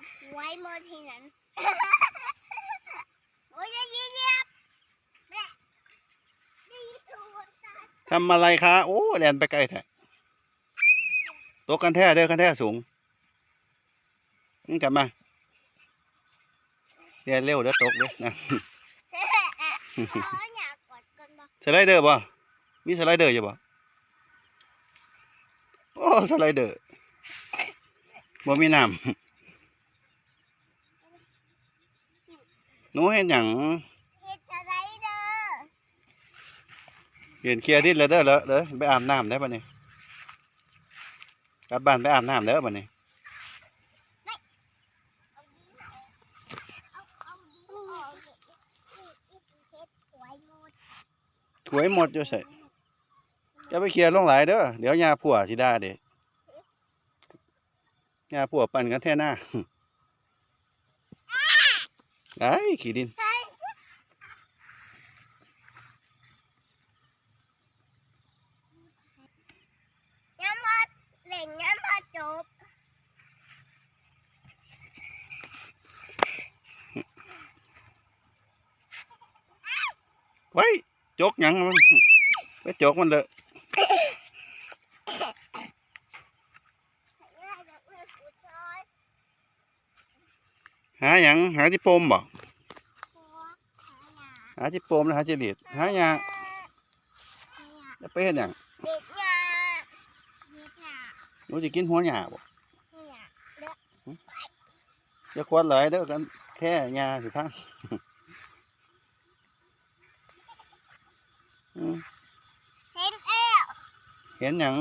บไว้หมดที่นั้นโอ้ยย่าเหยียบทำอะไรคะ โอ้แลนไปไกลแท้ตกกันแท้เด้อกันแท้สูงนี่กลับมาเรียนเร็วเด้อตกเด้อนะสไลเดอร์บ่มีสไลเดอร์อยู่บ่โอ้สไลเดอร์บ่มีน้ำ หนูเห็นหยังเฮ็ดอะไรเด้อเห็นเคลียร์ดินแล้วเด้อเลอะเด้อไปอาบน้ำได้ป่ะนี่กลับบ้านไปอาบน้ำเด้อป่ะนี่เอาดินเอาเอาดินออกเฮ็ดไว้หมดถวยหมดอยู่ใส่อย่าไปเคลียร์ลงหลายเด้อเดี๋ยวยาผัวสิได้เด้ยาผัวปั่นกันแท่หน้า ไอ้ขี้ดินย้ำมาเล่นย้ำมาจบ ไว้จก หยังมันไปจกมันเลยหาหยังหาที่ปมบ่หาที่ปมแล้วหาที่เหลียดหาหยังแล้วไปเฮ็ดหยังเด็ดยาเด็ดยาหนูจะกินหัวหญ้าบ่เนี่ยจะควรหลายเด้อกันแท้หญ้าสิพังอืมเห็นแล้วเห็นหยัง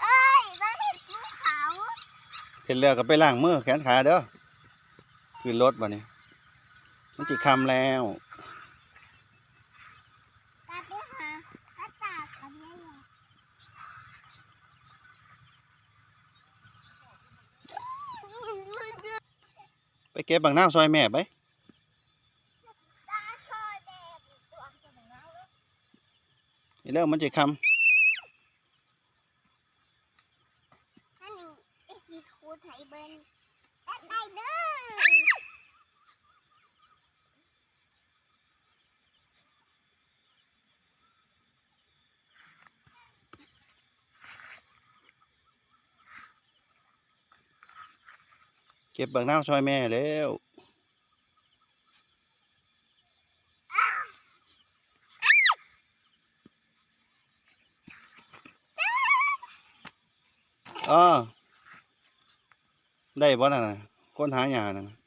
เอ้ยมาเห็นภูเขา เห็นแล้วก็ไปล้างมือแขนขาเด้อขึ้นรถบ่นี่มันสิคำแล้วไปเก็บบังน้าซอยแม่ไปแบบตัวจะเห็นแล้วมันสิค่อันนี้ไอซีคูไทยเบิ้ลได้ได้เด้อำเก็บบังนาวซอยแม่แล้วอ๋อได้บ่นั่นน่ะคนหาหญ้านั่นน่ะ